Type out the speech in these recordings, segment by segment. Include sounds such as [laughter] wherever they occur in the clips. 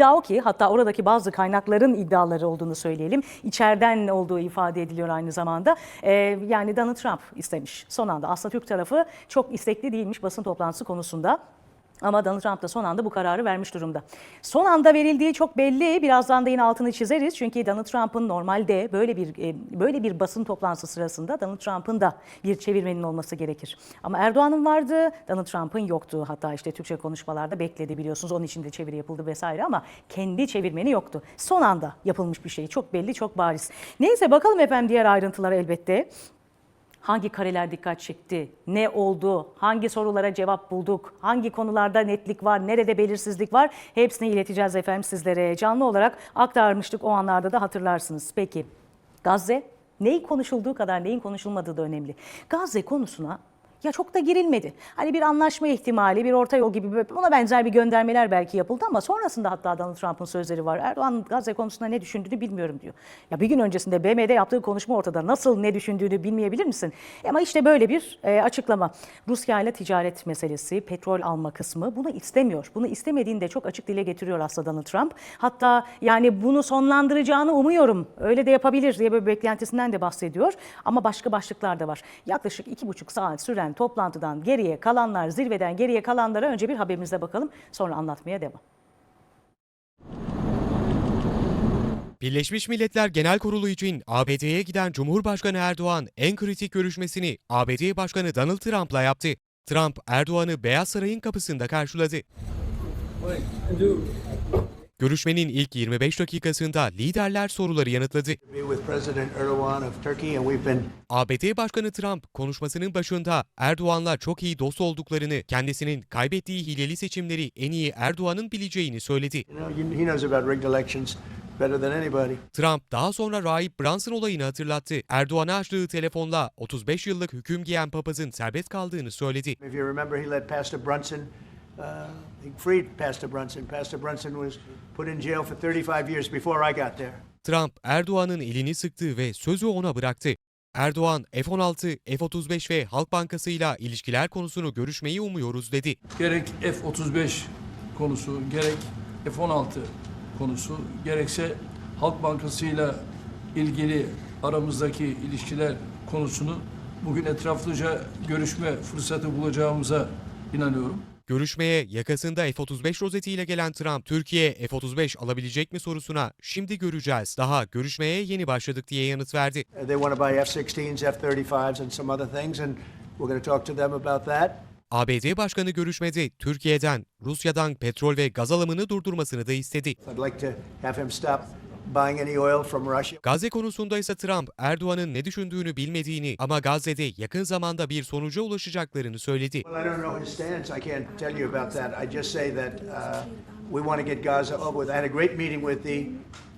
İddia o ki hatta oradaki bazı kaynakların iddiaları olduğunu söyleyelim. İçeriden olduğu ifade ediliyor aynı zamanda. Ee, yani Donald Trump istemiş son anda. Aslında Türk tarafı çok istekli değilmiş basın toplantısı konusunda. Ama Donald Trump da son anda bu kararı vermiş durumda. Son anda verildiği çok belli. Birazdan da yine altını çizeriz. Çünkü Donald Trump'ın normalde böyle bir e, böyle bir basın toplantısı sırasında Donald Trump'ın da bir çevirmenin olması gerekir. Ama Erdoğan'ın vardı, Donald Trump'ın yoktu. Hatta işte Türkçe konuşmalarda bekledi biliyorsunuz. Onun için de çeviri yapıldı vesaire ama kendi çevirmeni yoktu. Son anda yapılmış bir şey. Çok belli, çok bariz. Neyse bakalım efendim diğer ayrıntılara elbette. Hangi kareler dikkat çekti? Ne oldu? Hangi sorulara cevap bulduk? Hangi konularda netlik var? Nerede belirsizlik var? Hepsini ileteceğiz efendim sizlere. Canlı olarak aktarmıştık o anlarda da hatırlarsınız. Peki Gazze neyin konuşulduğu kadar neyin konuşulmadığı da önemli. Gazze konusuna ya çok da girilmedi. Hani bir anlaşma ihtimali, bir orta yol gibi buna benzer bir göndermeler belki yapıldı ama sonrasında hatta Donald Trump'ın sözleri var. Erdoğan Gazze konusunda ne düşündüğünü bilmiyorum diyor. Ya bir gün öncesinde BM'de yaptığı konuşma ortada. Nasıl ne düşündüğünü bilmeyebilir misin? Ama işte böyle bir e, açıklama. Rusya ile ticaret meselesi, petrol alma kısmı bunu istemiyor. Bunu istemediğini de çok açık dile getiriyor aslında Donald Trump. Hatta yani bunu sonlandıracağını umuyorum. Öyle de yapabilir diye böyle beklentisinden de bahsediyor. Ama başka başlıklar da var. Yaklaşık iki buçuk saat süren toplantıdan geriye kalanlar, zirveden geriye kalanlara önce bir haberimize bakalım. Sonra anlatmaya devam. Birleşmiş Milletler Genel Kurulu için ABD'ye giden Cumhurbaşkanı Erdoğan en kritik görüşmesini ABD Başkanı Donald Trump'la yaptı. Trump Erdoğan'ı Beyaz Saray'ın kapısında karşıladı. Görüşmenin ilk 25 dakikasında liderler soruları yanıtladı. ABD Başkanı Trump konuşmasının başında Erdoğan'la çok iyi dost olduklarını, kendisinin kaybettiği hileli seçimleri en iyi Erdoğan'ın bileceğini söyledi. Trump daha sonra Rahip Brunson olayını hatırlattı. Erdoğan'a açtığı telefonla 35 yıllık hüküm giyen papazın serbest kaldığını söyledi. Uh, he freed Pastor Brunson. Pastor Brunson was put in jail for 35 years before I got there. Trump, Erdoğan'ın elini sıktı ve sözü ona bıraktı. Erdoğan, F-16, F-35 ve Halk Bankası ile ilişkiler konusunu görüşmeyi umuyoruz dedi. gerek F-35 konusu, gerek F-16 konusu, gerekse Halk Bankası ile ilgili aramızdaki ilişkiler konusunu bugün etraflıca görüşme fırsatı bulacağımıza inanıyorum. Görüşmeye yakasında F-35 rozetiyle gelen Trump, Türkiye F-35 alabilecek mi sorusuna şimdi göreceğiz. Daha görüşmeye yeni başladık diye yanıt verdi. Uh, they want to buy F-16s, F-35s, and some other things, and we're going to talk to them about that. ABD Başkanı görüşmede Türkiye'den, Rusya'dan petrol ve gaz alımını durdurmasını da istedi. I'd like to have him stop buying any oil from Russia. Gazze konusunda ise Trump, Erdoğan'ın ne düşündüğünü bilmediğini ama Gazze'de yakın zamanda bir sonuca ulaşacaklarını söyledi. We want to get Gaza over with. I had a great meeting with the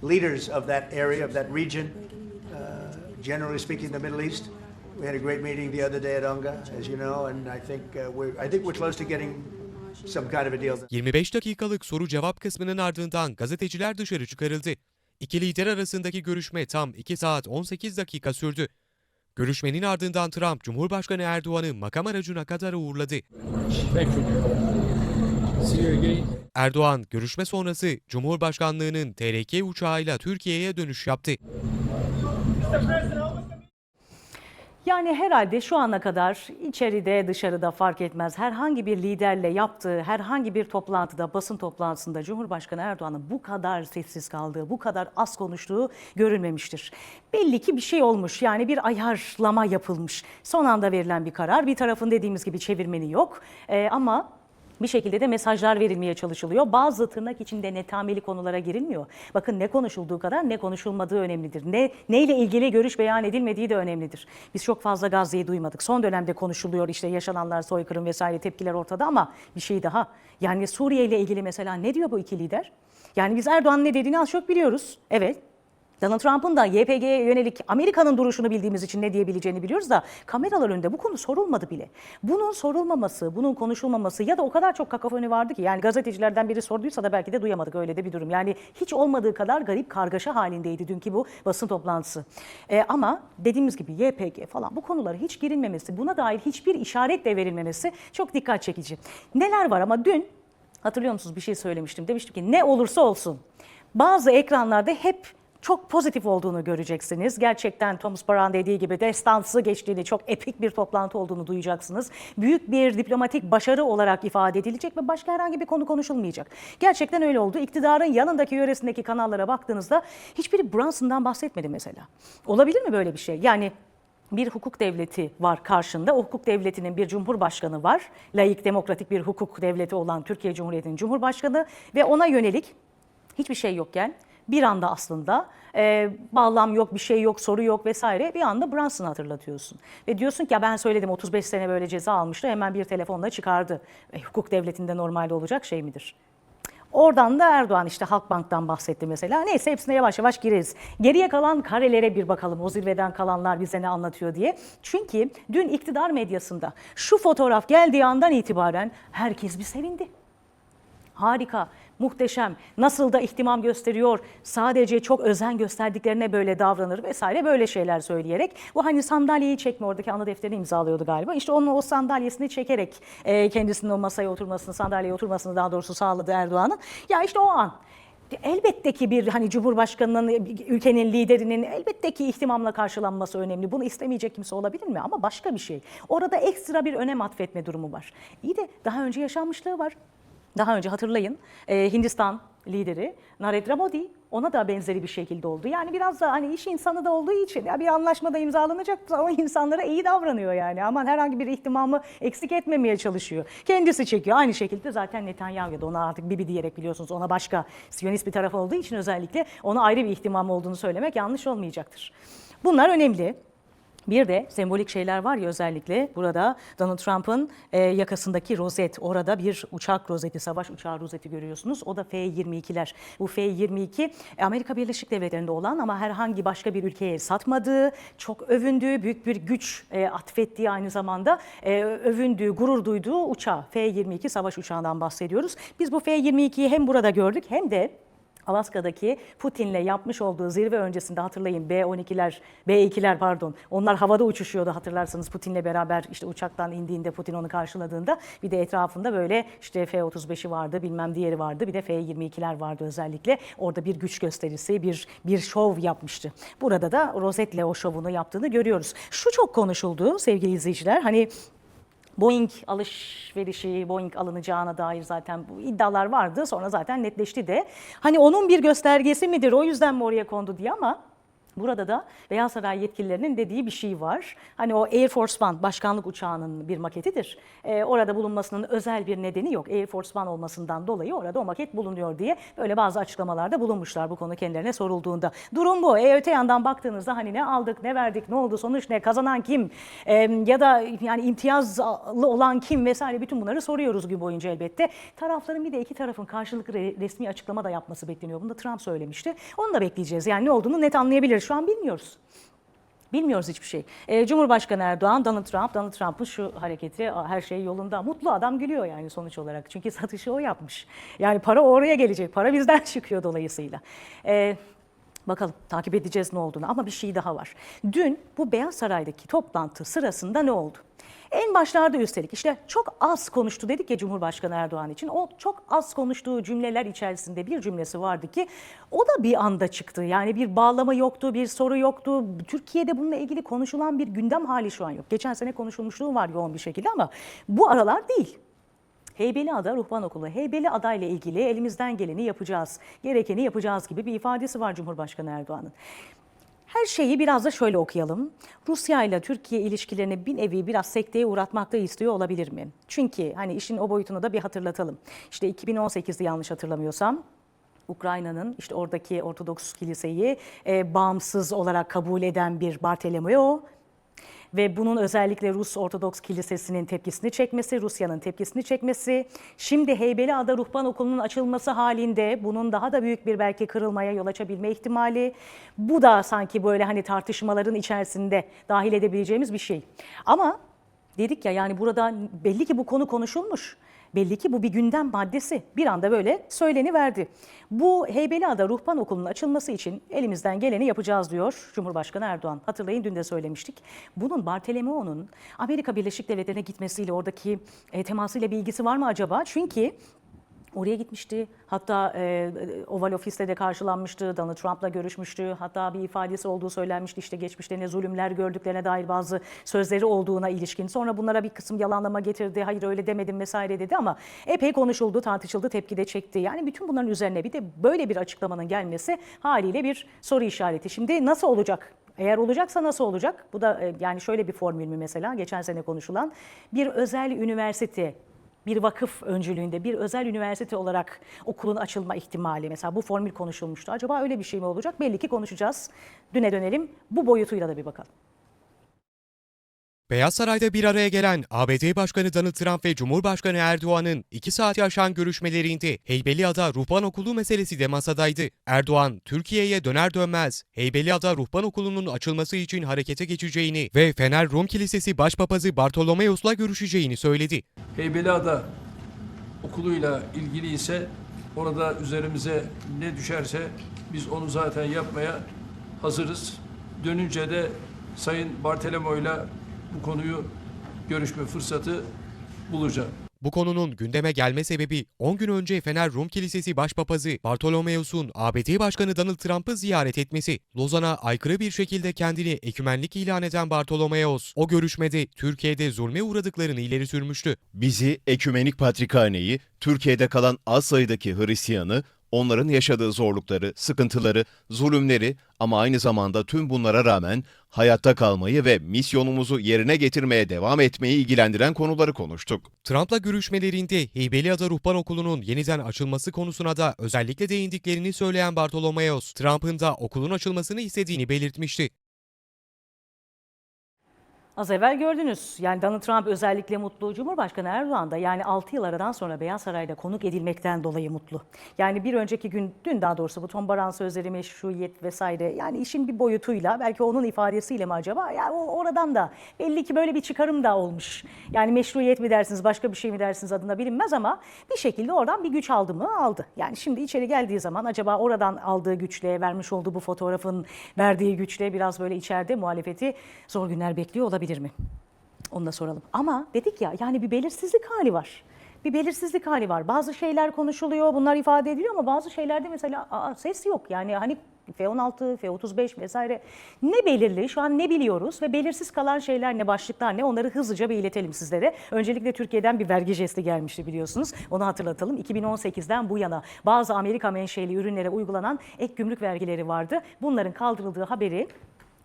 leaders of that area, of that region. Uh, generally speaking, the Middle East. We had a great meeting the other day at UNGA, as you know, and I think uh, we're I think we're close to getting some kind of a deal. 25 dakikalık soru cevap kısmının ardından gazeteciler dışarı çıkarıldı. İki lider arasındaki görüşme tam 2 saat 18 dakika sürdü. Görüşmenin ardından Trump, Cumhurbaşkanı Erdoğan'ı makam aracına kadar uğurladı. Erdoğan, görüşme sonrası Cumhurbaşkanlığının TRK uçağıyla Türkiye'ye dönüş yaptı. Yani herhalde şu ana kadar içeride dışarıda fark etmez herhangi bir liderle yaptığı herhangi bir toplantıda basın toplantısında Cumhurbaşkanı Erdoğan'ın bu kadar sessiz kaldığı, bu kadar az konuştuğu görülmemiştir. Belli ki bir şey olmuş yani bir ayarlama yapılmış. Son anda verilen bir karar bir tarafın dediğimiz gibi çevirmeni yok Ee, ama bir şekilde de mesajlar verilmeye çalışılıyor. Bazı tırnak içinde netameli konulara girilmiyor. Bakın ne konuşulduğu kadar ne konuşulmadığı önemlidir. Ne neyle ilgili görüş beyan edilmediği de önemlidir. Biz çok fazla Gazze'yi duymadık. Son dönemde konuşuluyor işte yaşananlar, soykırım vesaire tepkiler ortada ama bir şey daha. Yani Suriye ile ilgili mesela ne diyor bu iki lider? Yani biz Erdoğan'ın ne dediğini az çok biliyoruz. Evet. Donald Trump'ın da YPG'ye yönelik Amerika'nın duruşunu bildiğimiz için ne diyebileceğini biliyoruz da kameralar önünde bu konu sorulmadı bile. Bunun sorulmaması, bunun konuşulmaması ya da o kadar çok kakafoni vardı ki yani gazetecilerden biri sorduysa da belki de duyamadık öyle de bir durum. Yani hiç olmadığı kadar garip kargaşa halindeydi dünkü bu basın toplantısı. Ee, ama dediğimiz gibi YPG falan bu konulara hiç girilmemesi, buna dair hiçbir işaret de verilmemesi çok dikkat çekici. Neler var ama dün Hatırlıyor musunuz bir şey söylemiştim. Demiştim ki ne olursa olsun bazı ekranlarda hep çok pozitif olduğunu göreceksiniz. Gerçekten Thomas Baran dediği gibi destansı geçtiğini, çok epik bir toplantı olduğunu duyacaksınız. Büyük bir diplomatik başarı olarak ifade edilecek ve başka herhangi bir konu konuşulmayacak. Gerçekten öyle oldu. İktidarın yanındaki yöresindeki kanallara baktığınızda hiçbiri Brunson'dan bahsetmedi mesela. Olabilir mi böyle bir şey? Yani bir hukuk devleti var karşında. O hukuk devletinin bir cumhurbaşkanı var. Layık demokratik bir hukuk devleti olan Türkiye Cumhuriyeti'nin cumhurbaşkanı ve ona yönelik hiçbir şey yokken bir anda aslında e, bağlam yok, bir şey yok, soru yok vesaire bir anda Brunson'ı hatırlatıyorsun. Ve diyorsun ki ya ben söyledim 35 sene böyle ceza almıştı hemen bir telefonla çıkardı. E, hukuk devletinde normalde olacak şey midir? Oradan da Erdoğan işte Halkbank'tan bahsetti mesela. Neyse hepsine yavaş yavaş gireriz. Geriye kalan karelere bir bakalım. O zirveden kalanlar bize ne anlatıyor diye. Çünkü dün iktidar medyasında şu fotoğraf geldiği andan itibaren herkes bir sevindi. Harika, muhteşem. Nasıl da ihtimam gösteriyor. Sadece çok özen gösterdiklerine böyle davranır vesaire böyle şeyler söyleyerek. Bu hani sandalyeyi çekme oradaki ana defterini imzalıyordu galiba. İşte onun o sandalyesini çekerek e, kendisinin o masaya oturmasını, sandalyeye oturmasını daha doğrusu sağladı Erdoğan'ın. Ya işte o an Elbette ki bir hani Cumhurbaşkanının, ülkenin liderinin elbette ki ihtimamla karşılanması önemli. Bunu istemeyecek kimse olabilir mi? Ama başka bir şey. Orada ekstra bir önem atfetme durumu var. İyi de daha önce yaşanmışlığı var. Daha önce hatırlayın e, Hindistan lideri Narendra Modi ona da benzeri bir şekilde oldu. Yani biraz da hani iş insanı da olduğu için ya bir anlaşmada imzalanacak o insanlara iyi davranıyor yani. Aman herhangi bir ihtimamı eksik etmemeye çalışıyor. Kendisi çekiyor. Aynı şekilde zaten Netanyahu da ona artık Bibi diyerek biliyorsunuz ona başka Siyonist bir taraf olduğu için özellikle ona ayrı bir ihtimam olduğunu söylemek yanlış olmayacaktır. Bunlar önemli. Bir de sembolik şeyler var ya özellikle burada Donald Trump'ın e, yakasındaki rozet. Orada bir uçak rozeti, savaş uçağı rozeti görüyorsunuz. O da F-22'ler. Bu F-22 e, Amerika Birleşik Devletleri'nde olan ama herhangi başka bir ülkeye satmadığı, çok övündüğü, büyük bir güç e, atfettiği aynı zamanda e, övündüğü, gurur duyduğu uçağı. F-22 savaş uçağından bahsediyoruz. Biz bu F-22'yi hem burada gördük hem de Alaska'daki Putin'le yapmış olduğu zirve öncesinde hatırlayın B-12'ler, B-2'ler pardon onlar havada uçuşuyordu hatırlarsanız Putin'le beraber işte uçaktan indiğinde Putin onu karşıladığında bir de etrafında böyle işte F-35'i vardı bilmem diğeri vardı bir de F-22'ler vardı özellikle orada bir güç gösterisi bir bir şov yapmıştı. Burada da rozetle o şovunu yaptığını görüyoruz. Şu çok konuşuldu sevgili izleyiciler hani Boeing alışverişi, Boeing alınacağına dair zaten bu iddialar vardı. Sonra zaten netleşti de. Hani onun bir göstergesi midir? O yüzden mi oraya kondu diye ama Burada da Beyaz Saray yetkililerinin dediği bir şey var. Hani o Air Force One başkanlık uçağının bir maketidir. Ee, orada bulunmasının özel bir nedeni yok. Air Force One olmasından dolayı orada o maket bulunuyor diye böyle bazı açıklamalarda bulunmuşlar bu konu kendilerine sorulduğunda. Durum bu. E, öte yandan baktığınızda hani ne aldık, ne verdik, ne oldu, sonuç ne, kazanan kim Ee, ya da yani imtiyazlı olan kim vesaire bütün bunları soruyoruz gün boyunca elbette. Tarafların bir de iki tarafın karşılıklı re- resmi açıklama da yapması bekleniyor. Bunu da Trump söylemişti. Onu da bekleyeceğiz. Yani ne olduğunu net anlayabiliriz. Şu an bilmiyoruz. Bilmiyoruz hiçbir şey. Ee, Cumhurbaşkanı Erdoğan, Donald Trump, Donald Trump'ın şu hareketi her şey yolunda. Mutlu adam gülüyor yani sonuç olarak. Çünkü [laughs] satışı o yapmış. Yani para oraya gelecek. Para bizden [laughs] çıkıyor dolayısıyla. Ee, Bakalım takip edeceğiz ne olduğunu ama bir şey daha var. Dün bu Beyaz Saray'daki toplantı sırasında ne oldu? En başlarda üstelik işte çok az konuştu dedik ya Cumhurbaşkanı Erdoğan için. O çok az konuştuğu cümleler içerisinde bir cümlesi vardı ki o da bir anda çıktı. Yani bir bağlama yoktu, bir soru yoktu. Türkiye'de bununla ilgili konuşulan bir gündem hali şu an yok. Geçen sene konuşulmuşluğu var yoğun bir şekilde ama bu aralar değil. Heybeliada Ruhban Okulu, Heybeliada ile ilgili elimizden geleni yapacağız, gerekeni yapacağız gibi bir ifadesi var Cumhurbaşkanı Erdoğan'ın. Her şeyi biraz da şöyle okuyalım. Rusya ile Türkiye ilişkilerini bir nevi biraz sekteye uğratmak da istiyor olabilir mi? Çünkü hani işin o boyutunu da bir hatırlatalım. İşte 2018'de yanlış hatırlamıyorsam Ukrayna'nın işte oradaki Ortodoks kiliseyi e, bağımsız olarak kabul eden bir Bartolomeo ve bunun özellikle Rus Ortodoks Kilisesi'nin tepkisini çekmesi, Rusya'nın tepkisini çekmesi, şimdi Heybeliada Ruhban Okulu'nun açılması halinde bunun daha da büyük bir belki kırılmaya yol açabilme ihtimali. Bu da sanki böyle hani tartışmaların içerisinde dahil edebileceğimiz bir şey. Ama dedik ya yani burada belli ki bu konu konuşulmuş. Belli ki bu bir gündem maddesi. Bir anda böyle söyleni verdi. Bu Heybeliada Ruhban Okulu'nun açılması için elimizden geleni yapacağız diyor Cumhurbaşkanı Erdoğan. Hatırlayın dün de söylemiştik. Bunun Bartolomeo'nun Amerika Birleşik Devletleri'ne gitmesiyle oradaki e, temasıyla bir ilgisi var mı acaba? Çünkü Oraya gitmişti. Hatta e, Oval Ofis'te de karşılanmıştı. Donald Trump'la görüşmüştü. Hatta bir ifadesi olduğu söylenmişti. İşte geçmişte ne zulümler gördüklerine dair bazı sözleri olduğuna ilişkin. Sonra bunlara bir kısım yalanlama getirdi. Hayır öyle demedim vesaire dedi ama epey konuşuldu, tartışıldı, tepki de çekti. Yani bütün bunların üzerine bir de böyle bir açıklamanın gelmesi haliyle bir soru işareti. Şimdi nasıl olacak? Eğer olacaksa nasıl olacak? Bu da e, yani şöyle bir formül mü mesela geçen sene konuşulan bir özel üniversite bir vakıf öncülüğünde bir özel üniversite olarak okulun açılma ihtimali mesela bu formül konuşulmuştu. Acaba öyle bir şey mi olacak? Belli ki konuşacağız. Düne dönelim. Bu boyutuyla da bir bakalım. Beyaz Saray'da bir araya gelen ABD Başkanı Donald Trump ve Cumhurbaşkanı Erdoğan'ın iki saati aşan görüşmelerinde Heybeliada Ruhban Okulu meselesi de masadaydı. Erdoğan, Türkiye'ye döner dönmez Heybeliada Ruhban Okulu'nun açılması için harekete geçeceğini ve Fener Rum Kilisesi Başpapazı Bartolomeos'la görüşeceğini söyledi. Heybeliada okuluyla ilgili ise orada üzerimize ne düşerse biz onu zaten yapmaya hazırız. Dönünce de Sayın Bartolomeo'yla bu konuyu görüşme fırsatı bulacağım. Bu konunun gündeme gelme sebebi 10 gün önce Fener Rum Kilisesi Başpapazı Bartolomeos'un ABD Başkanı Donald Trump'ı ziyaret etmesi. Lozan'a aykırı bir şekilde kendini ekümenlik ilan eden Bartolomeos, o görüşmede Türkiye'de zulme uğradıklarını ileri sürmüştü. Bizi Ekümenik Patrikhaneyi, Türkiye'de kalan az sayıdaki Hristiyanı, onların yaşadığı zorlukları, sıkıntıları, zulümleri ama aynı zamanda tüm bunlara rağmen hayatta kalmayı ve misyonumuzu yerine getirmeye devam etmeyi ilgilendiren konuları konuştuk. Trump'la görüşmelerinde Heybeliada Ruhban Okulu'nun yeniden açılması konusuna da özellikle değindiklerini söyleyen Bartolomeos, Trump'ın da okulun açılmasını istediğini belirtmişti. Az evvel gördünüz. Yani Donald Trump özellikle mutlu. Cumhurbaşkanı Erdoğan da yani 6 yıl aradan sonra Beyaz Saray'da konuk edilmekten dolayı mutlu. Yani bir önceki gün, dün daha doğrusu bu Tom Baran sözleri, meşruiyet vesaire yani işin bir boyutuyla belki onun ifadesiyle mi acaba? Yani oradan da belli ki böyle bir çıkarım da olmuş. Yani meşruiyet mi dersiniz, başka bir şey mi dersiniz adına bilinmez ama bir şekilde oradan bir güç aldı mı? Aldı. Yani şimdi içeri geldiği zaman acaba oradan aldığı güçle, vermiş olduğu bu fotoğrafın verdiği güçle biraz böyle içeride muhalefeti zor günler bekliyor olabilir mi? Onu da soralım. Ama dedik ya yani bir belirsizlik hali var. Bir belirsizlik hali var. Bazı şeyler konuşuluyor, bunlar ifade ediliyor ama bazı şeylerde mesela aa, ses yok. Yani hani F-16, F-35 vesaire ne belirli, şu an ne biliyoruz ve belirsiz kalan şeyler ne, başlıklar ne onları hızlıca bir iletelim sizlere. Öncelikle Türkiye'den bir vergi jesti gelmişti biliyorsunuz. Onu hatırlatalım. 2018'den bu yana bazı Amerika menşeli ürünlere uygulanan ek gümrük vergileri vardı. Bunların kaldırıldığı haberi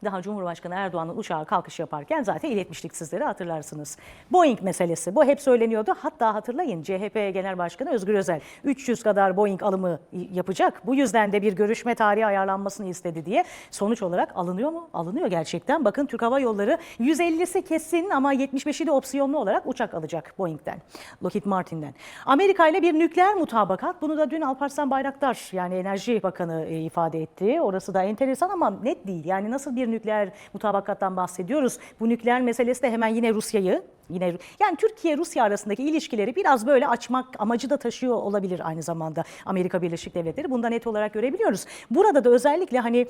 daha Cumhurbaşkanı Erdoğan'ın uçağa kalkış yaparken zaten iletmiştik sizlere hatırlarsınız. Boeing meselesi bu hep söyleniyordu. Hatta hatırlayın CHP Genel Başkanı Özgür Özel 300 kadar Boeing alımı yapacak. Bu yüzden de bir görüşme tarihi ayarlanmasını istedi diye. Sonuç olarak alınıyor mu? Alınıyor gerçekten. Bakın Türk Hava Yolları 150'si kesin ama 75'i de opsiyonlu olarak uçak alacak Boeing'den, Lockheed Martin'den. Amerika ile bir nükleer mutabakat. Bunu da dün Alparslan Bayraktar yani Enerji Bakanı e, ifade etti. Orası da enteresan ama net değil. Yani nasıl bir nükleer mutabakattan bahsediyoruz? Bu nükleer meselesi de hemen yine Rusya'yı Yine yani Türkiye Rusya arasındaki ilişkileri biraz böyle açmak amacı da taşıyor olabilir aynı zamanda Amerika Birleşik Devletleri. Bunda net olarak görebiliyoruz. Burada da özellikle hani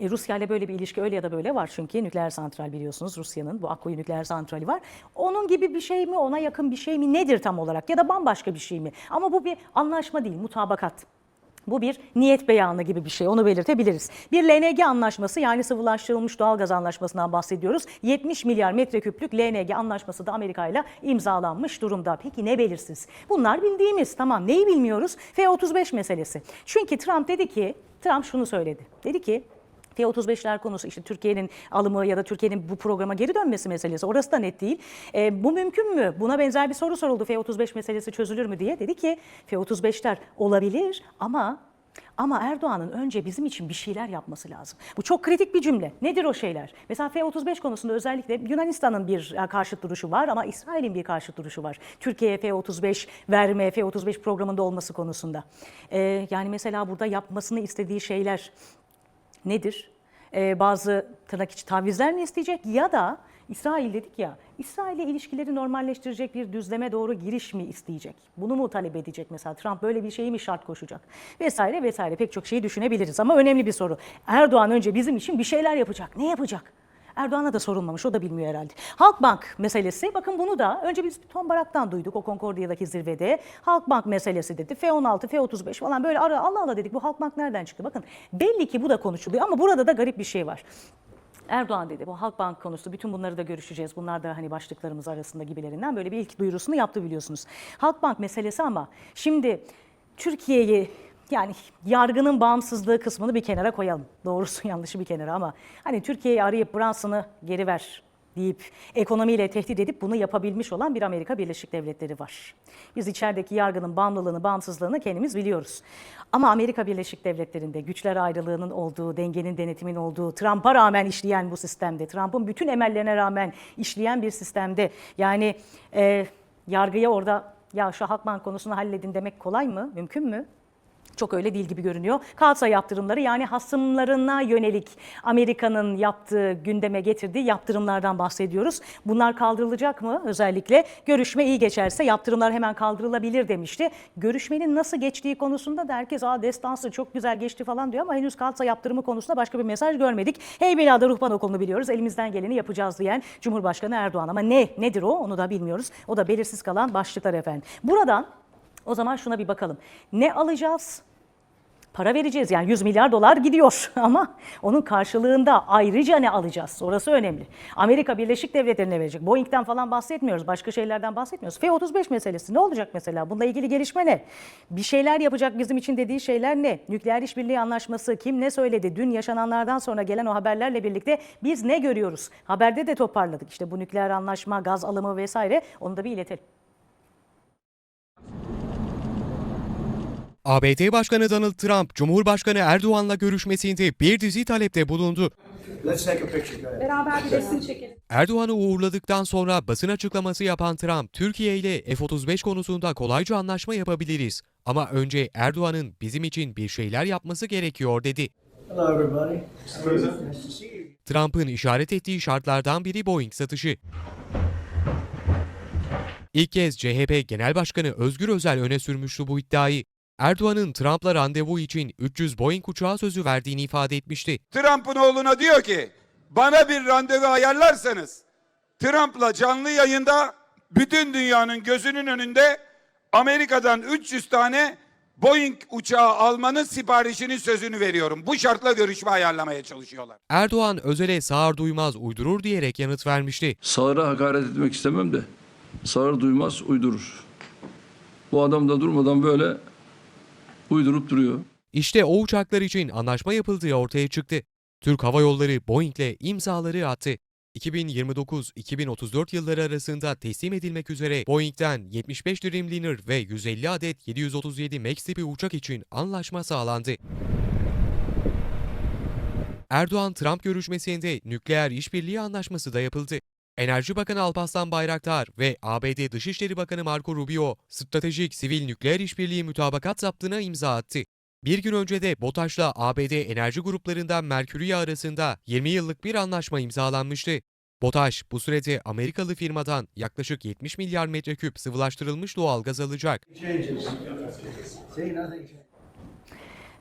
e, Rusya ile böyle bir ilişki öyle ya da böyle var çünkü nükleer santral biliyorsunuz Rusya'nın bu Akkuyu nükleer santrali var. Onun gibi bir şey mi ona yakın bir şey mi nedir tam olarak ya da bambaşka bir şey mi? Ama bu bir anlaşma değil mutabakat. Bu bir niyet beyanı gibi bir şey, onu belirtebiliriz. Bir LNG anlaşması yani sıvılaştırılmış doğalgaz anlaşmasından bahsediyoruz. 70 milyar metreküplük LNG anlaşması da Amerika ile imzalanmış durumda. Peki ne belirsiz? Bunlar bildiğimiz tamam neyi bilmiyoruz? F-35 meselesi. Çünkü Trump dedi ki, Trump şunu söyledi. Dedi ki F-35'ler konusu işte Türkiye'nin alımı ya da Türkiye'nin bu programa geri dönmesi meselesi orası da net değil. E, bu mümkün mü? Buna benzer bir soru soruldu F-35 meselesi çözülür mü diye. Dedi ki F-35'ler olabilir ama ama Erdoğan'ın önce bizim için bir şeyler yapması lazım. Bu çok kritik bir cümle. Nedir o şeyler? Mesela F-35 konusunda özellikle Yunanistan'ın bir e, karşıt duruşu var ama İsrail'in bir karşıt duruşu var. Türkiye'ye F-35 verme, F-35 programında olması konusunda. E, yani mesela burada yapmasını istediği şeyler nedir? Ee, bazı tırnak içi tavizler mi isteyecek ya da İsrail dedik ya, İsrail'le ilişkileri normalleştirecek bir düzleme doğru giriş mi isteyecek? Bunu mu talep edecek mesela? Trump böyle bir şeyi mi şart koşacak? Vesaire vesaire pek çok şeyi düşünebiliriz ama önemli bir soru. Erdoğan önce bizim için bir şeyler yapacak. Ne yapacak? Erdoğan'a da sorulmamış o da bilmiyor herhalde. Halkbank meselesi bakın bunu da önce biz Tom Barak'tan duyduk o Concordia'daki zirvede. Halkbank meselesi dedi. F-16, F-35 falan böyle ara Allah Allah dedik bu Halkbank nereden çıktı? Bakın belli ki bu da konuşuluyor ama burada da garip bir şey var. Erdoğan dedi bu Halkbank konusu bütün bunları da görüşeceğiz. Bunlar da hani başlıklarımız arasında gibilerinden böyle bir ilk duyurusunu yaptı biliyorsunuz. Halkbank meselesi ama şimdi Türkiye'yi yani yargının bağımsızlığı kısmını bir kenara koyalım. Doğrusu [laughs] yanlışı bir kenara ama hani Türkiye'yi arayıp Brunson'ı geri ver deyip ekonomiyle tehdit edip bunu yapabilmiş olan bir Amerika Birleşik Devletleri var. Biz içerideki yargının bağımlılığını, bağımsızlığını kendimiz biliyoruz. Ama Amerika Birleşik Devletleri'nde güçler ayrılığının olduğu, dengenin denetimin olduğu, Trump'a rağmen işleyen bu sistemde, Trump'ın bütün emellerine rağmen işleyen bir sistemde yani e, yargıya orada ya şu Halkbank konusunu halledin demek kolay mı, mümkün mü? Çok öyle değil gibi görünüyor. Kalsa yaptırımları yani hasımlarına yönelik Amerika'nın yaptığı gündeme getirdiği yaptırımlardan bahsediyoruz. Bunlar kaldırılacak mı özellikle? Görüşme iyi geçerse yaptırımlar hemen kaldırılabilir demişti. Görüşmenin nasıl geçtiği konusunda da herkes Aa, destansı çok güzel geçti falan diyor ama henüz kalsa yaptırımı konusunda başka bir mesaj görmedik. Heybeliada Ruhban Okulu'nu biliyoruz. Elimizden geleni yapacağız diyen Cumhurbaşkanı Erdoğan ama ne nedir o onu da bilmiyoruz. O da belirsiz kalan başlıklar efendim. Buradan o zaman şuna bir bakalım. Ne alacağız? Para vereceğiz yani 100 milyar dolar gidiyor [laughs] ama onun karşılığında ayrıca ne alacağız? Orası önemli. Amerika Birleşik Devletleri'ne verecek. Boeing'den falan bahsetmiyoruz. Başka şeylerden bahsetmiyoruz. F-35 meselesi ne olacak mesela? Bununla ilgili gelişme ne? Bir şeyler yapacak bizim için dediği şeyler ne? Nükleer işbirliği anlaşması kim ne söyledi? Dün yaşananlardan sonra gelen o haberlerle birlikte biz ne görüyoruz? Haberde de toparladık. İşte bu nükleer anlaşma, gaz alımı vesaire onu da bir iletelim. ABD Başkanı Donald Trump, Cumhurbaşkanı Erdoğan'la görüşmesinde bir dizi talepte bulundu. Let's take a picture. Go ahead. Beraber bir resim çekelim. Erdoğan'ı uğurladıktan sonra basın açıklaması yapan Trump, Türkiye ile F-35 konusunda kolayca anlaşma yapabiliriz. Ama önce Erdoğan'ın bizim için bir şeyler yapması gerekiyor dedi. Trump'ın işaret ettiği şartlardan biri Boeing satışı. İlk kez CHP Genel Başkanı Özgür Özel öne sürmüştü bu iddiayı. Erdoğan'ın Trump'la randevu için 300 Boeing uçağı sözü verdiğini ifade etmişti. Trump'ın oğluna diyor ki bana bir randevu ayarlarsanız Trump'la canlı yayında bütün dünyanın gözünün önünde Amerika'dan 300 tane Boeing uçağı almanın siparişinin sözünü veriyorum. Bu şartla görüşme ayarlamaya çalışıyorlar. Erdoğan Özel'e sağır duymaz uydurur diyerek yanıt vermişti. Sağır'a hakaret etmek istemem de sağır duymaz uydurur. Bu adam da durmadan böyle uydurup duruyor. İşte o uçaklar için anlaşma yapıldığı ortaya çıktı. Türk Hava Yolları Boeing'le imzaları attı. 2029-2034 yılları arasında teslim edilmek üzere Boeing'den 75 Dreamliner ve 150 adet 737 MAX tipi uçak için anlaşma sağlandı. Erdoğan-Trump görüşmesinde nükleer işbirliği anlaşması da yapıldı. Enerji Bakanı Alparslan Bayraktar ve ABD Dışişleri Bakanı Marco Rubio, stratejik sivil nükleer işbirliği mütabakat zaptına imza attı. Bir gün önce de BOTAŞ'la ABD enerji gruplarından Mercury arasında 20 yıllık bir anlaşma imzalanmıştı. BOTAŞ bu sürede Amerikalı firmadan yaklaşık 70 milyar metreküp sıvılaştırılmış doğal gaz alacak.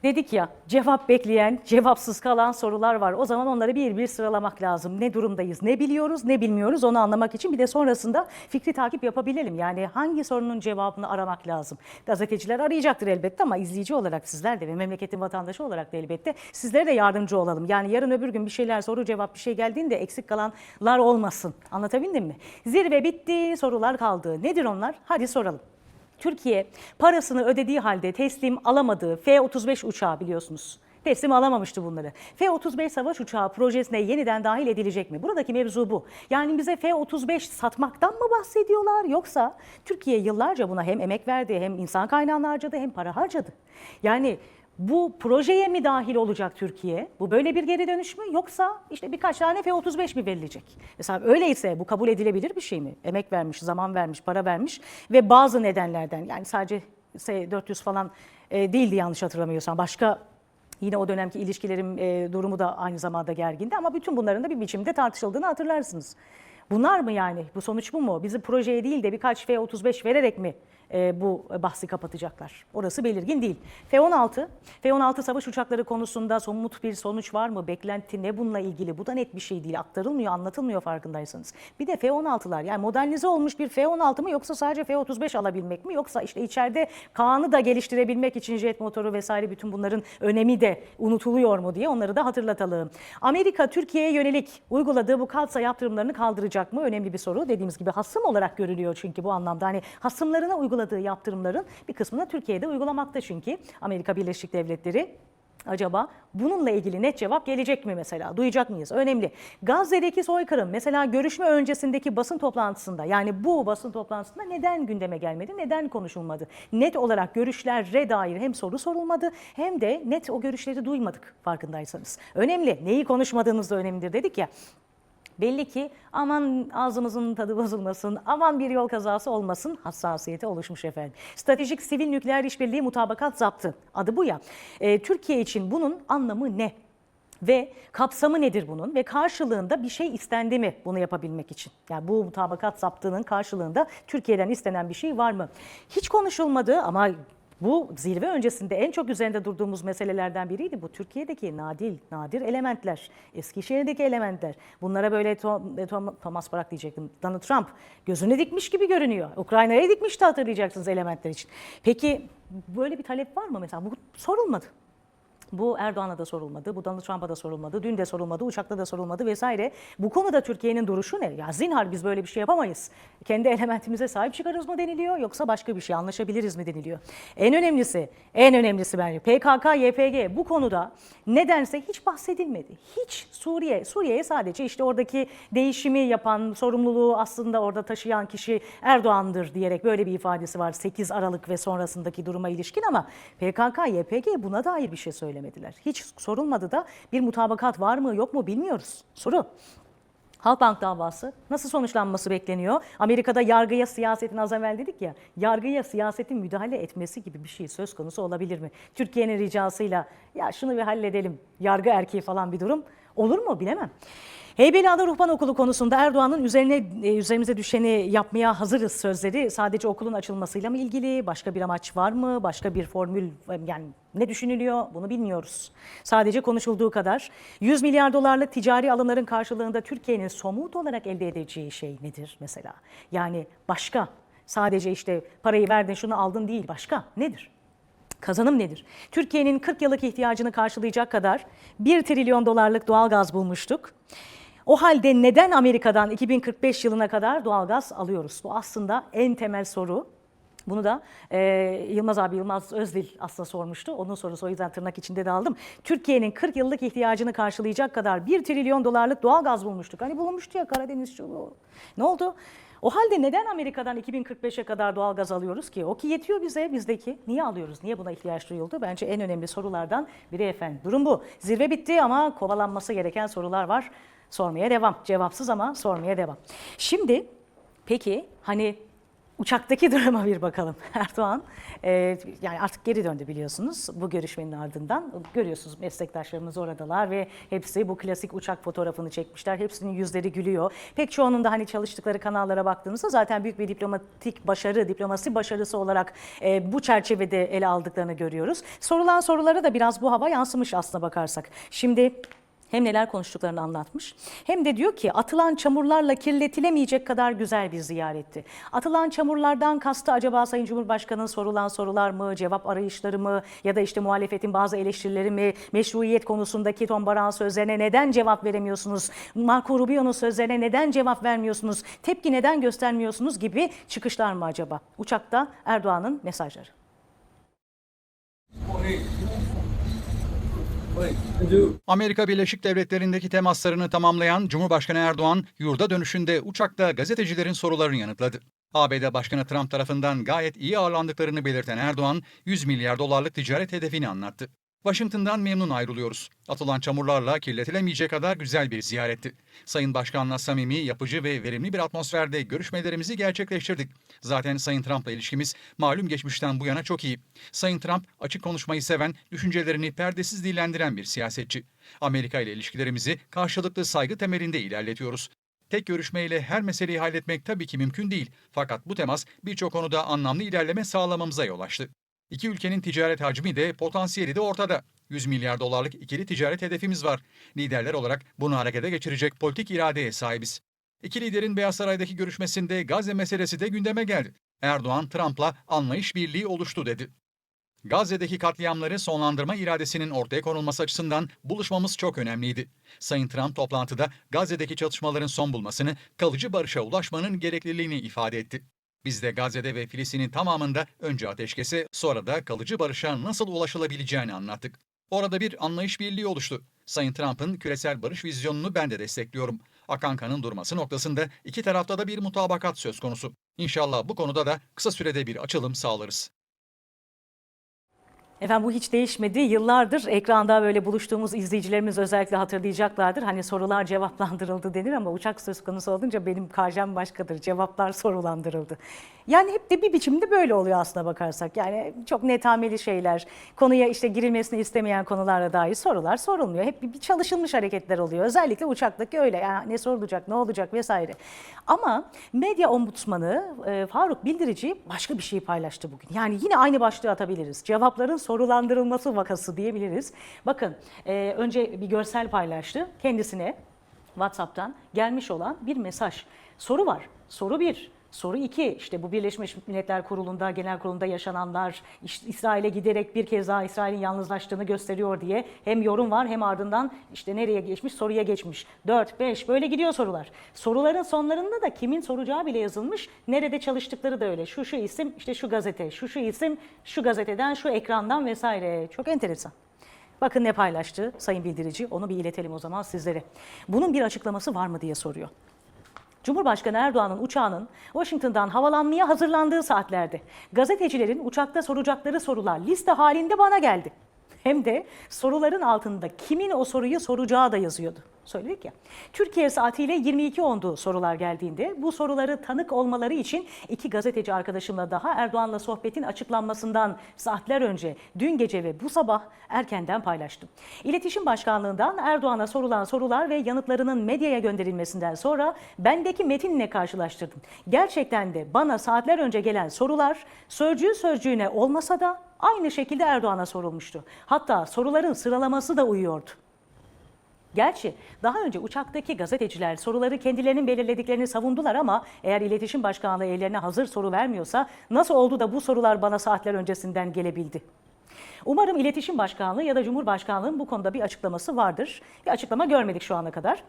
Dedik ya cevap bekleyen, cevapsız kalan sorular var. O zaman onları bir bir sıralamak lazım. Ne durumdayız, ne biliyoruz, ne bilmiyoruz onu anlamak için bir de sonrasında fikri takip yapabilelim. Yani hangi sorunun cevabını aramak lazım. Gazeteciler arayacaktır elbette ama izleyici olarak sizler de ve memleketin vatandaşı olarak da elbette sizlere de yardımcı olalım. Yani yarın öbür gün bir şeyler soru cevap bir şey geldiğinde eksik kalanlar olmasın. Anlatabildim mi? Zirve bitti, sorular kaldı. Nedir onlar? Hadi soralım. Türkiye parasını ödediği halde teslim alamadığı F-35 uçağı biliyorsunuz. Teslim alamamıştı bunları. F-35 savaş uçağı projesine yeniden dahil edilecek mi? Buradaki mevzu bu. Yani bize F-35 satmaktan mı bahsediyorlar yoksa Türkiye yıllarca buna hem emek verdi hem insan kaynağını harcadı hem para harcadı. Yani bu projeye mi dahil olacak Türkiye? Bu böyle bir geri dönüş mü? Yoksa işte birkaç tane F-35 mi verilecek? Mesela öyleyse bu kabul edilebilir bir şey mi? Emek vermiş, zaman vermiş, para vermiş ve bazı nedenlerden yani sadece S-400 falan e, değildi yanlış hatırlamıyorsam. Başka Yine o dönemki ilişkilerin e, durumu da aynı zamanda gergindi ama bütün bunların da bir biçimde tartışıldığını hatırlarsınız. Bunlar mı yani? Bu sonuç bu mu? Bizi projeye değil de birkaç F-35 vererek mi e, bu bahsi kapatacaklar. Orası belirgin değil. F-16, F-16 savaş uçakları konusunda somut bir sonuç var mı? Beklenti ne bununla ilgili? Bu da net bir şey değil. Aktarılmıyor, anlatılmıyor farkındaysanız. Bir de F-16'lar yani modernize olmuş bir F-16 mı yoksa sadece F-35 alabilmek mi? Yoksa işte içeride Kaan'ı da geliştirebilmek için jet motoru vesaire bütün bunların önemi de unutuluyor mu diye onları da hatırlatalım. Amerika Türkiye'ye yönelik uyguladığı bu kalsa yaptırımlarını kaldıracak mı? Önemli bir soru. Dediğimiz gibi hasım olarak görülüyor çünkü bu anlamda. Hani hasımlarına uyguladığı yaptırımların bir kısmını Türkiye'de uygulamakta çünkü. Amerika Birleşik Devletleri Acaba bununla ilgili net cevap gelecek mi mesela? Duyacak mıyız? Önemli. Gazze'deki soykırım mesela görüşme öncesindeki basın toplantısında yani bu basın toplantısında neden gündeme gelmedi? Neden konuşulmadı? Net olarak görüşlere dair hem soru sorulmadı hem de net o görüşleri duymadık farkındaysanız. Önemli. Neyi konuşmadığınız da önemlidir dedik ya. Belli ki aman ağzımızın tadı bozulmasın, aman bir yol kazası olmasın hassasiyeti oluşmuş efendim. Stratejik Sivil Nükleer İşbirliği Mutabakat Zaptı adı bu ya. Ee, Türkiye için bunun anlamı ne? Ve kapsamı nedir bunun ve karşılığında bir şey istendi mi bunu yapabilmek için? Yani bu mutabakat zaptının karşılığında Türkiye'den istenen bir şey var mı? Hiç konuşulmadı ama bu zirve öncesinde en çok üzerinde durduğumuz meselelerden biriydi. Bu Türkiye'deki nadir, nadir elementler, Eskişehir'deki elementler. Bunlara böyle e, Thomas Bırak diyecektim, Donald Trump gözünü dikmiş gibi görünüyor. Ukrayna'ya dikmişti hatırlayacaksınız elementler için. Peki böyle bir talep var mı mesela? Bu sorulmadı. Bu Erdoğan'a da sorulmadı, bu Donald Trump'a da sorulmadı, dün de sorulmadı, uçakta da sorulmadı vesaire. Bu konuda Türkiye'nin duruşu ne? Ya zinhar biz böyle bir şey yapamayız. Kendi elementimize sahip çıkarız mı deniliyor yoksa başka bir şey anlaşabiliriz mi deniliyor. En önemlisi, en önemlisi bence PKK, YPG bu konuda nedense hiç bahsedilmedi. Hiç Suriye, Suriye'ye sadece işte oradaki değişimi yapan, sorumluluğu aslında orada taşıyan kişi Erdoğan'dır diyerek böyle bir ifadesi var 8 Aralık ve sonrasındaki duruma ilişkin ama PKK, YPG buna dair bir şey söylemediler. Hiç sorulmadı da bir mutabakat var mı yok mu bilmiyoruz. Soru. Halkbank davası nasıl sonuçlanması bekleniyor? Amerika'da yargıya siyasetin az evvel dedik ya, yargıya siyasetin müdahale etmesi gibi bir şey söz konusu olabilir mi? Türkiye'nin ricasıyla ya şunu bir halledelim, yargı erkeği falan bir durum olur mu bilemem. Heybeliada Ruhban Okulu konusunda Erdoğan'ın üzerine e, üzerimize düşeni yapmaya hazırız sözleri sadece okulun açılmasıyla mı ilgili? Başka bir amaç var mı? Başka bir formül e, yani ne düşünülüyor? Bunu bilmiyoruz. Sadece konuşulduğu kadar 100 milyar dolarlık ticari alımların karşılığında Türkiye'nin somut olarak elde edeceği şey nedir mesela? Yani başka sadece işte parayı verdin şunu aldın değil başka nedir? Kazanım nedir? Türkiye'nin 40 yıllık ihtiyacını karşılayacak kadar 1 trilyon dolarlık doğal gaz bulmuştuk. O halde neden Amerika'dan 2045 yılına kadar doğal gaz alıyoruz? Bu aslında en temel soru. Bunu da e, Yılmaz abi Yılmaz Özdil aslında sormuştu. Onun sorusu o yüzden tırnak içinde de aldım. Türkiye'nin 40 yıllık ihtiyacını karşılayacak kadar 1 trilyon dolarlık doğal gaz bulmuştuk. Hani bulunmuştu ya Karadeniz çubuğu. Ne oldu? O halde neden Amerika'dan 2045'e kadar doğal gaz alıyoruz ki? O ki yetiyor bize bizdeki. Niye alıyoruz? Niye buna ihtiyaç duyuldu? Bence en önemli sorulardan biri efendim. Durum bu. Zirve bitti ama kovalanması gereken sorular var. Sormaya devam. Cevapsız ama sormaya devam. Şimdi peki hani Uçaktaki [laughs] duruma bir bakalım. [laughs] Erdoğan e, yani artık geri döndü biliyorsunuz bu görüşmenin ardından. Görüyorsunuz meslektaşlarımız oradalar ve hepsi bu klasik uçak fotoğrafını çekmişler. Hepsinin yüzleri gülüyor. Pek çoğunun da hani çalıştıkları kanallara baktığımızda zaten büyük bir diplomatik başarı, diplomasi başarısı olarak e, bu çerçevede ele aldıklarını görüyoruz. Sorulan sorulara da biraz bu hava yansımış aslına bakarsak. Şimdi hem neler konuştuklarını anlatmış hem de diyor ki atılan çamurlarla kirletilemeyecek kadar güzel bir ziyaretti. Atılan çamurlardan kastı acaba Sayın Cumhurbaşkanı'nın sorulan sorular mı, cevap arayışları mı ya da işte muhalefetin bazı eleştirileri mi, meşruiyet konusundaki Tom Barak'ın sözlerine neden cevap veremiyorsunuz, Marco Rubio'nun sözlerine neden cevap vermiyorsunuz, tepki neden göstermiyorsunuz gibi çıkışlar mı acaba? Uçakta Erdoğan'ın mesajları. Amerika Birleşik Devletleri'ndeki temaslarını tamamlayan Cumhurbaşkanı Erdoğan, yurda dönüşünde uçakta gazetecilerin sorularını yanıtladı. ABD Başkanı Trump tarafından gayet iyi ağırlandıklarını belirten Erdoğan, 100 milyar dolarlık ticaret hedefini anlattı. Washington'dan memnun ayrılıyoruz. Atılan çamurlarla kirletilemeyecek kadar güzel bir ziyaretti. Sayın Başkan'la samimi, yapıcı ve verimli bir atmosferde görüşmelerimizi gerçekleştirdik. Zaten Sayın Trump'la ilişkimiz malum geçmişten bu yana çok iyi. Sayın Trump açık konuşmayı seven, düşüncelerini perdesiz dillendiren bir siyasetçi. Amerika ile ilişkilerimizi karşılıklı saygı temelinde ilerletiyoruz. Tek görüşmeyle her meseleyi halletmek tabii ki mümkün değil. Fakat bu temas birçok konuda anlamlı ilerleme sağlamamıza yol açtı. İki ülkenin ticaret hacmi de potansiyeli de ortada. 100 milyar dolarlık ikili ticaret hedefimiz var. Liderler olarak bunu harekete geçirecek politik iradeye sahibiz. İki liderin Beyaz Saray'daki görüşmesinde Gazze meselesi de gündeme geldi. Erdoğan, Trump'la anlayış birliği oluştu dedi. Gazze'deki katliamları sonlandırma iradesinin ortaya konulması açısından buluşmamız çok önemliydi. Sayın Trump toplantıda Gazze'deki çatışmaların son bulmasını, kalıcı barışa ulaşmanın gerekliliğini ifade etti. Biz de Gazze'de ve Filistin'in tamamında önce ateşkese, sonra da kalıcı barışa nasıl ulaşılabileceğini anlattık. Orada bir anlayış birliği oluştu. Sayın Trump'ın küresel barış vizyonunu ben de destekliyorum. Akan kanın durması noktasında iki tarafta da bir mutabakat söz konusu. İnşallah bu konuda da kısa sürede bir açılım sağlarız. Efendim bu hiç değişmedi. Yıllardır ekranda böyle buluştuğumuz izleyicilerimiz özellikle hatırlayacaklardır. Hani sorular cevaplandırıldı denir ama uçak söz konusu olunca benim karşım başkadır. Cevaplar sorulandırıldı. Yani hep de bir biçimde böyle oluyor aslına bakarsak. Yani çok netameli şeyler, konuya işte girilmesini istemeyen konularla dair sorular sorulmuyor. Hep bir bir çalışılmış hareketler oluyor. Özellikle uçaktaki öyle. Yani ne sorulacak, ne olacak vesaire. Ama medya ombudsmanı e, Faruk Bildirici başka bir şey paylaştı bugün. Yani yine aynı başlığı atabiliriz. Cevapların sorulandırılması vakası diyebiliriz. Bakın e, önce bir görsel paylaştı. Kendisine WhatsApp'tan gelmiş olan bir mesaj. Soru var. Soru bir. Soru iki, işte bu Birleşmiş Milletler Kurulu'nda, Genel Kurulu'nda yaşananlar, İsrail'e giderek bir kez daha İsrail'in yalnızlaştığını gösteriyor diye hem yorum var hem ardından işte nereye geçmiş, soruya geçmiş. 4, 5 böyle gidiyor sorular. Soruların sonlarında da kimin soracağı bile yazılmış, nerede çalıştıkları da öyle. Şu şu isim, işte şu gazete, şu şu isim, şu gazeteden, şu ekrandan vesaire. Çok enteresan. Bakın ne paylaştı Sayın Bildirici, onu bir iletelim o zaman sizlere. Bunun bir açıklaması var mı diye soruyor. Cumhurbaşkanı Erdoğan'ın uçağının Washington'dan havalanmaya hazırlandığı saatlerde gazetecilerin uçakta soracakları sorular liste halinde bana geldi. Hem de soruların altında kimin o soruyu soracağı da yazıyordu. Söyledik ya. Türkiye saatiyle 22.10'du sorular geldiğinde bu soruları tanık olmaları için iki gazeteci arkadaşımla daha Erdoğan'la sohbetin açıklanmasından saatler önce dün gece ve bu sabah erkenden paylaştım. İletişim Başkanlığı'ndan Erdoğan'a sorulan sorular ve yanıtlarının medyaya gönderilmesinden sonra bendeki metinle karşılaştırdım. Gerçekten de bana saatler önce gelen sorular sözcüğü sözcüğüne olmasa da aynı şekilde Erdoğan'a sorulmuştu. Hatta soruların sıralaması da uyuyordu. Gerçi daha önce uçaktaki gazeteciler soruları kendilerinin belirlediklerini savundular ama eğer iletişim başkanlığı ellerine hazır soru vermiyorsa nasıl oldu da bu sorular bana saatler öncesinden gelebildi? Umarım iletişim başkanlığı ya da cumhurbaşkanlığının bu konuda bir açıklaması vardır. Bir açıklama görmedik şu ana kadar.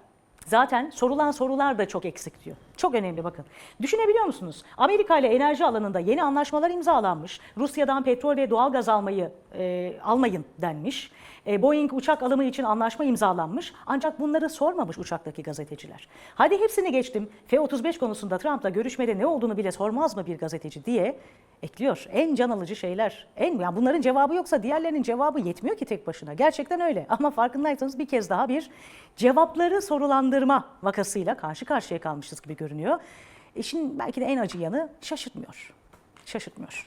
Zaten sorulan sorular da çok eksik diyor. Çok önemli bakın. Düşünebiliyor musunuz? Amerika ile enerji alanında yeni anlaşmalar imzalanmış. Rusya'dan petrol ve doğalgaz almayı e, almayın denmiş. E, Boeing uçak alımı için anlaşma imzalanmış. Ancak bunları sormamış uçaktaki gazeteciler. Hadi hepsini geçtim. F-35 konusunda Trump'la görüşmede ne olduğunu bile sormaz mı bir gazeteci diye ekliyor. En can alıcı şeyler. En yani bunların cevabı yoksa diğerlerinin cevabı yetmiyor ki tek başına. Gerçekten öyle. [laughs] Ama farkındaysanız bir kez daha bir cevapları sorulandırma vakasıyla karşı karşıya kalmışız gibi görünüyor. İşin belki de en acı yanı şaşırtmıyor. Şaşırtmıyor.